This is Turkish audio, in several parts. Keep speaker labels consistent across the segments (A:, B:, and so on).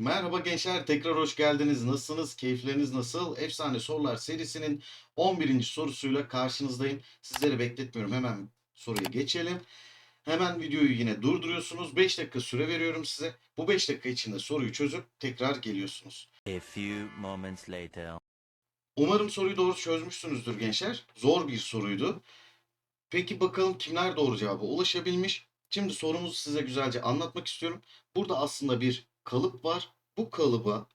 A: Merhaba gençler, tekrar hoş geldiniz. Nasılsınız? Keyifleriniz nasıl? Efsane Sorular serisinin 11. sorusuyla karşınızdayım. Sizleri bekletmiyorum. Hemen soruya geçelim. Hemen videoyu yine durduruyorsunuz. 5 dakika süre veriyorum size. Bu 5 dakika içinde soruyu çözüp tekrar geliyorsunuz.
B: A few moments later.
A: Umarım soruyu doğru çözmüşsünüzdür gençler. Zor bir soruydu. Peki bakalım kimler doğru cevaba ulaşabilmiş? Şimdi sorumuzu size güzelce anlatmak istiyorum. Burada aslında bir kalıp var. Bu kalıba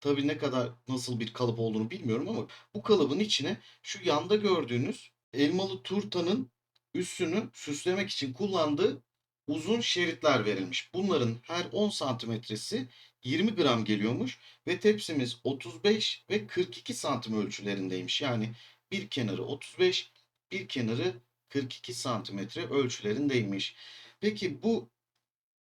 A: tabii ne kadar nasıl bir kalıp olduğunu bilmiyorum ama bu kalıbın içine şu yanda gördüğünüz elmalı turtanın üstünü süslemek için kullandığı uzun şeritler verilmiş. Bunların her 10 santimetresi 20 gram geliyormuş ve tepsimiz 35 ve 42 santim ölçülerindeymiş. Yani bir kenarı 35, bir kenarı 42 santimetre ölçülerindeymiş. Peki bu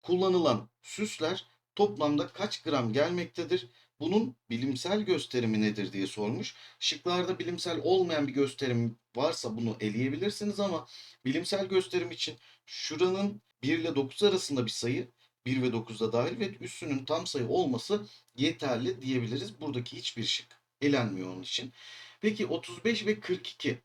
A: kullanılan süsler toplamda kaç gram gelmektedir? Bunun bilimsel gösterimi nedir diye sormuş. Şıklarda bilimsel olmayan bir gösterim varsa bunu eleyebilirsiniz ama bilimsel gösterim için şuranın 1 ile 9 arasında bir sayı 1 ve 9'da dahil ve üssünün tam sayı olması yeterli diyebiliriz. Buradaki hiçbir şık elenmiyor onun için. Peki 35 ve 42.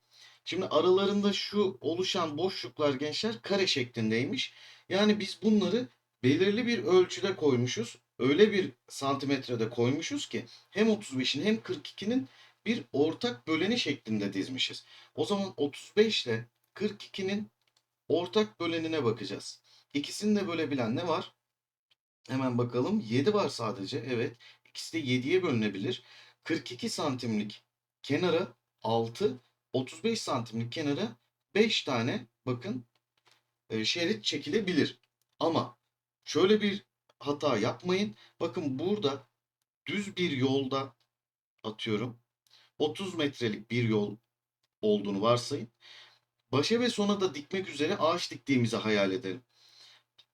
A: Şimdi aralarında şu oluşan boşluklar gençler kare şeklindeymiş. Yani biz bunları belirli bir ölçüde koymuşuz. Öyle bir santimetrede koymuşuz ki hem 35'in hem 42'nin bir ortak böleni şeklinde dizmişiz. O zaman 35 ile 42'nin ortak bölenine bakacağız. İkisini de bölebilen ne var? Hemen bakalım. 7 var sadece. Evet. İkisi de 7'ye bölünebilir. 42 santimlik kenara 6, 35 santimlik kenara 5 tane bakın e, şerit çekilebilir. Ama şöyle bir hata yapmayın. Bakın burada düz bir yolda atıyorum 30 metrelik bir yol olduğunu varsayın. Başa ve sona da dikmek üzere ağaç diktiğimizi hayal edelim.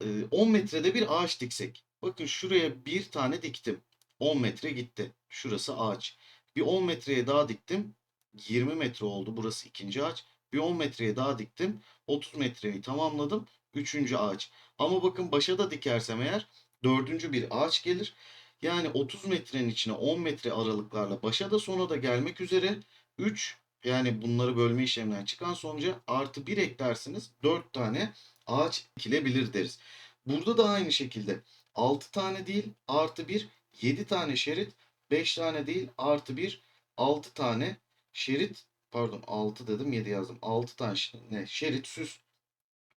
A: Ee, 10 metrede bir ağaç diksek. Bakın şuraya bir tane diktim. 10 metre gitti. Şurası ağaç. Bir 10 metreye daha diktim. 20 metre oldu. Burası ikinci ağaç. Bir 10 metreye daha diktim. 30 metreyi tamamladım. Üçüncü ağaç. Ama bakın başa da dikersem eğer dördüncü bir ağaç gelir. Yani 30 metrenin içine 10 metre aralıklarla başa da sona da gelmek üzere 3 yani bunları bölme işleminden çıkan sonuca artı 1 eklersiniz 4 tane ağaç dikilebilir deriz. Burada da aynı şekilde 6 tane değil artı 1 7 tane şerit 5 tane değil artı 1 6 tane şerit pardon 6 dedim 7 yazdım 6 tane ne, şerit süs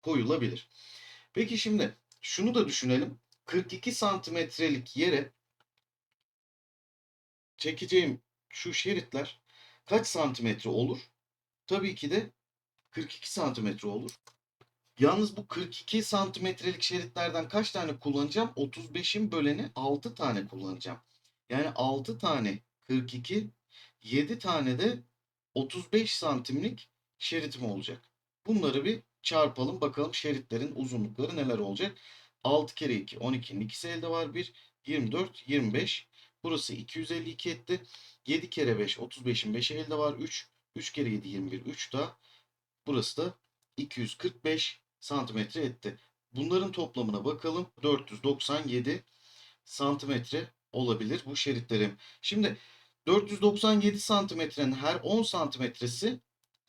A: koyulabilir. Peki şimdi şunu da düşünelim. 42 santimetrelik yere çekeceğim şu şeritler kaç santimetre olur? Tabii ki de 42 santimetre olur. Yalnız bu 42 santimetrelik şeritlerden kaç tane kullanacağım? 35'in böleni 6 tane kullanacağım. Yani 6 tane 42, 7 tane de 35 santimlik şeritim olacak. Bunları bir çarpalım bakalım şeritlerin uzunlukları neler olacak. 6 kere 2 12'nin ikisi elde var 1 24 25 burası 252 etti. 7 kere 5 35'in 5'i elde var 3 3 kere 7 21 3 da burası da 245 santimetre etti. Bunların toplamına bakalım 497 santimetre olabilir bu şeritlerim. Şimdi 497 santimetrenin her 10 santimetresi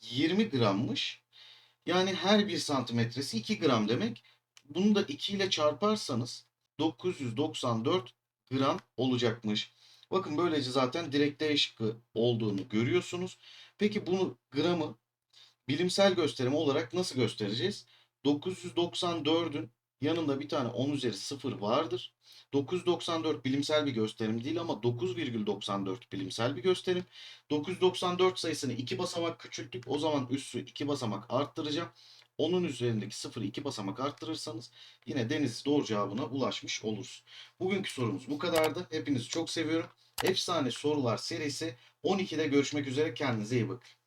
A: 20 grammış. Yani her 1 santimetresi 2 gram demek. Bunu da 2 ile çarparsanız 994 gram olacakmış. Bakın böylece zaten direkt D olduğunu görüyorsunuz. Peki bunu gramı bilimsel gösterim olarak nasıl göstereceğiz? 994'ün yanında bir tane 10 üzeri 0 vardır. 994 bilimsel bir gösterim değil ama 9,94 bilimsel bir gösterim. 994 sayısını 2 basamak küçülttük. O zaman üssü 2 basamak arttıracağım. Onun üzerindeki sıfırı 2 basamak arttırırsanız yine deniz doğru cevabına ulaşmış oluruz. Bugünkü sorumuz bu kadardı. Hepinizi çok seviyorum. Efsane sorular serisi 12'de görüşmek üzere. Kendinize iyi bakın.